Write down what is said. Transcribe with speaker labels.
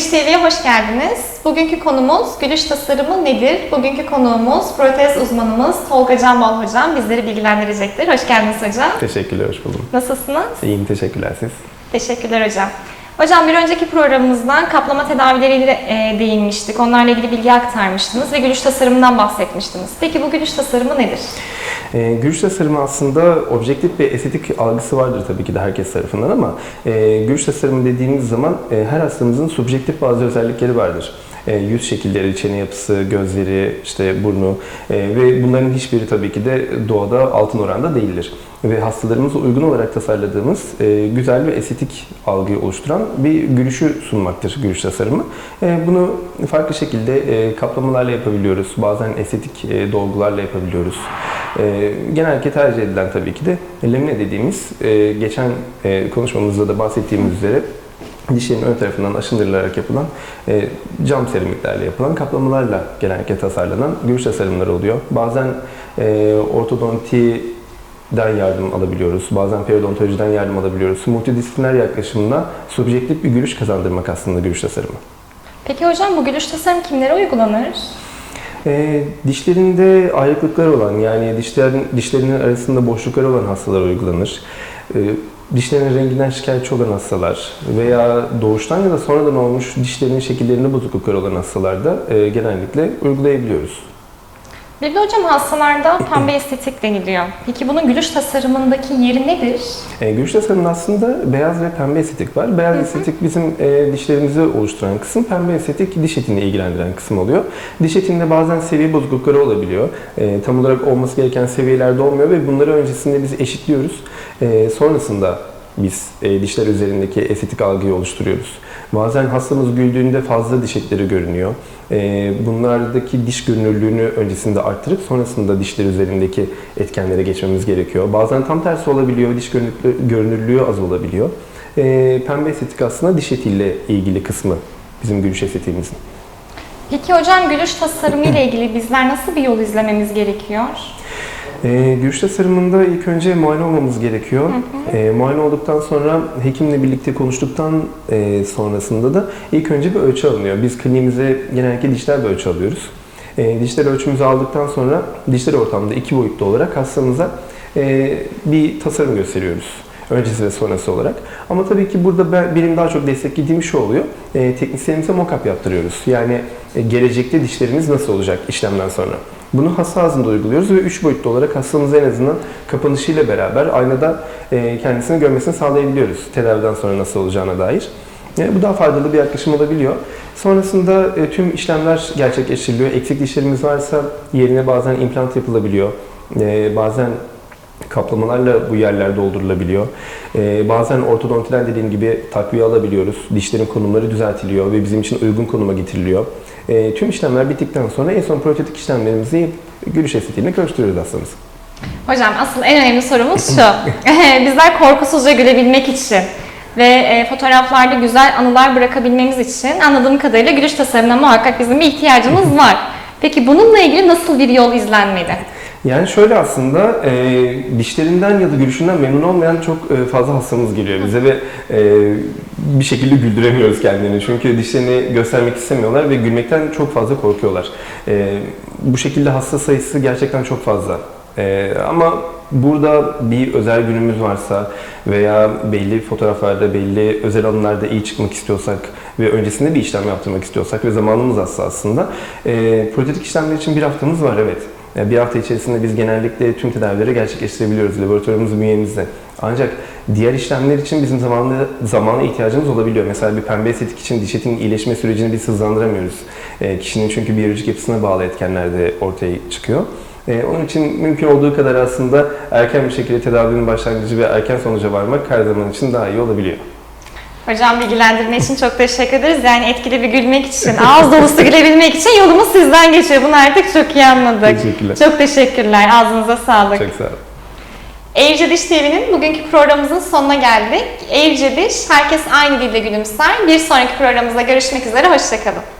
Speaker 1: Diş TV'ye hoş geldiniz. Bugünkü konumuz gülüş tasarımı nedir? Bugünkü konuğumuz protez uzmanımız Tolga Canbal Hocam bizleri bilgilendirecektir. Hoş geldiniz hocam.
Speaker 2: Teşekkürler, hoş buldum.
Speaker 1: Nasılsınız?
Speaker 2: İyiyim, teşekkürler siz.
Speaker 1: Teşekkürler hocam. Hocam bir önceki programımızda kaplama tedavileriyle e, değinmiştik. Onlarla ilgili bilgi aktarmıştınız ve gülüş tasarımından bahsetmiştiniz. Peki bu gülüş tasarımı nedir?
Speaker 2: E, gülüş tasarımı aslında objektif ve estetik algısı vardır tabii ki de herkes tarafından ama e, gülüş tasarımı dediğimiz zaman e, her hastamızın subjektif bazı özellikleri vardır. E, yüz şekilleri, çene yapısı, gözleri, işte burnu e, ve bunların hiçbiri tabii ki de doğada altın oranda değildir. Ve hastalarımıza uygun olarak tasarladığımız e, güzel ve estetik algıyı oluşturan bir gülüşü sunmaktır gülüş tasarımı. E, bunu farklı şekilde e, kaplamalarla yapabiliyoruz, bazen estetik e, dolgularla yapabiliyoruz. E, genellikle tercih edilen tabii ki de lamine dediğimiz, e, geçen e, konuşmamızda da bahsettiğimiz üzere dişlerin ön tarafından aşındırılarak yapılan e, cam seramiklerle yapılan kaplamalarla genellikle tasarlanan gülüş tasarımları oluyor. Bazen e, ortodontiden yardım alabiliyoruz, bazen periodontolojiden yardım alabiliyoruz. Multidisipliner yaklaşımla subjektif bir gülüş kazandırmak aslında gülüş tasarımı.
Speaker 1: Peki hocam bu gülüş tasarımı kimlere uygulanır?
Speaker 2: E, dişlerinde ayrıklıklar olan yani dişlerin dişlerinin arasında boşluklar olan hastalara uygulanır. E, dişlerinin renginden şikayetçi olan hastalar veya doğuştan ya da sonradan olmuş dişlerinin şekillerinde bozukluklar olan hastalarda e, genellikle uygulayabiliyoruz.
Speaker 1: Bir de hocam hastalarda pembe estetik deniliyor. Peki bunun gülüş tasarımındaki yeri nedir?
Speaker 2: E, gülüş tasarımında aslında beyaz ve pembe estetik var. Beyaz estetik bizim e, dişlerimizi oluşturan kısım, pembe estetik diş etini ilgilendiren kısım oluyor. Diş etinde bazen seviye bozuklukları olabiliyor. E, tam olarak olması gereken seviyelerde olmuyor ve bunları öncesinde biz eşitliyoruz. E, sonrasında biz e, dişler üzerindeki estetik algıyı oluşturuyoruz. Bazen hastamız güldüğünde fazla diş etleri görünüyor. E, bunlardaki diş görünürlüğünü öncesinde arttırıp sonrasında dişler üzerindeki etkenlere geçmemiz gerekiyor. Bazen tam tersi olabiliyor, diş görünürlüğü, az olabiliyor. E, pembe estetik aslında diş etiyle ilgili kısmı bizim gülüş estetiğimizin.
Speaker 1: Peki hocam gülüş tasarımı ile ilgili bizler nasıl bir yol izlememiz gerekiyor?
Speaker 2: E, gülüş tasarımında ilk önce muayene olmamız gerekiyor. E, muayene olduktan sonra hekimle birlikte konuştuktan e, sonrasında da ilk önce bir ölçü alınıyor. Biz kliniğimize genellikle dişler bir ölçü alıyoruz. E, dişler ölçümüzü aldıktan sonra dişler ortamda iki boyutlu olarak hastamıza e, bir tasarım gösteriyoruz. Öncesi ve sonrası olarak. Ama tabii ki burada ben, benim daha çok desteklediğim şu oluyor. E, teknisyenimize mock-up yaptırıyoruz. Yani e, gelecekte dişlerimiz nasıl olacak işlemden sonra. Bunu hasta ağzında uyguluyoruz ve üç boyutlu olarak hastamız en azından kapanışıyla beraber aynada e, kendisini görmesini sağlayabiliyoruz. Tedaviden sonra nasıl olacağına dair. E, bu daha faydalı bir yaklaşım olabiliyor. Sonrasında e, tüm işlemler gerçekleştiriliyor. Eksik dişlerimiz varsa yerine bazen implant yapılabiliyor. E, bazen kaplamalarla bu yerler doldurulabiliyor. Ee, bazen ortodontiden dediğim gibi takviye alabiliyoruz. Dişlerin konumları düzeltiliyor ve bizim için uygun konuma getiriliyor. Ee, tüm işlemler bittikten sonra en son protetik işlemlerimizi gülüş estetiğine karıştırıyoruz hastamızı.
Speaker 1: Hocam asıl en önemli sorumuz şu. bizler korkusuzca gülebilmek için ve e, fotoğraflarda güzel anılar bırakabilmemiz için anladığım kadarıyla gülüş tasarımına muhakkak bizim bir ihtiyacımız var. Peki bununla ilgili nasıl bir yol izlenmeli?
Speaker 2: Yani şöyle aslında e, dişlerinden ya da gülüşünden memnun olmayan çok e, fazla hastamız geliyor bize ve e, bir şekilde güldüremiyoruz kendilerini. Çünkü dişlerini göstermek istemiyorlar ve gülmekten çok fazla korkuyorlar. E, bu şekilde hasta sayısı gerçekten çok fazla. E, ama burada bir özel günümüz varsa veya belli fotoğraflarda, belli özel anılarda iyi çıkmak istiyorsak ve öncesinde bir işlem yaptırmak istiyorsak ve zamanımız azsa aslında e, protetik işlemler için bir haftamız var evet. Bir hafta içerisinde biz genellikle tüm tedavileri gerçekleştirebiliyoruz laboratuvarımız bünyemizde. Ancak diğer işlemler için bizim zamanlı, zamana ihtiyacımız olabiliyor. Mesela bir pembe estetik için diş etinin iyileşme sürecini biz hızlandıramıyoruz. E, kişinin çünkü biyolojik yapısına bağlı etkenler de ortaya çıkıyor. E, onun için mümkün olduğu kadar aslında erken bir şekilde tedavinin başlangıcı ve erken sonuca varmak her zaman için daha iyi olabiliyor.
Speaker 1: Hocam bilgilendirme için çok teşekkür ederiz. Yani etkili bir gülmek için, ağız dolusu gülebilmek için yolumuz sizden geçiyor. Bunu artık çok iyi anladık.
Speaker 2: Teşekkürler.
Speaker 1: Çok teşekkürler. Ağzınıza sağlık.
Speaker 2: Çok sağ olun.
Speaker 1: Eğrice Diş TV'nin bugünkü programımızın sonuna geldik. Eğrice Diş, herkes aynı dilde gülümser. Bir sonraki programımızda görüşmek üzere. Hoşçakalın.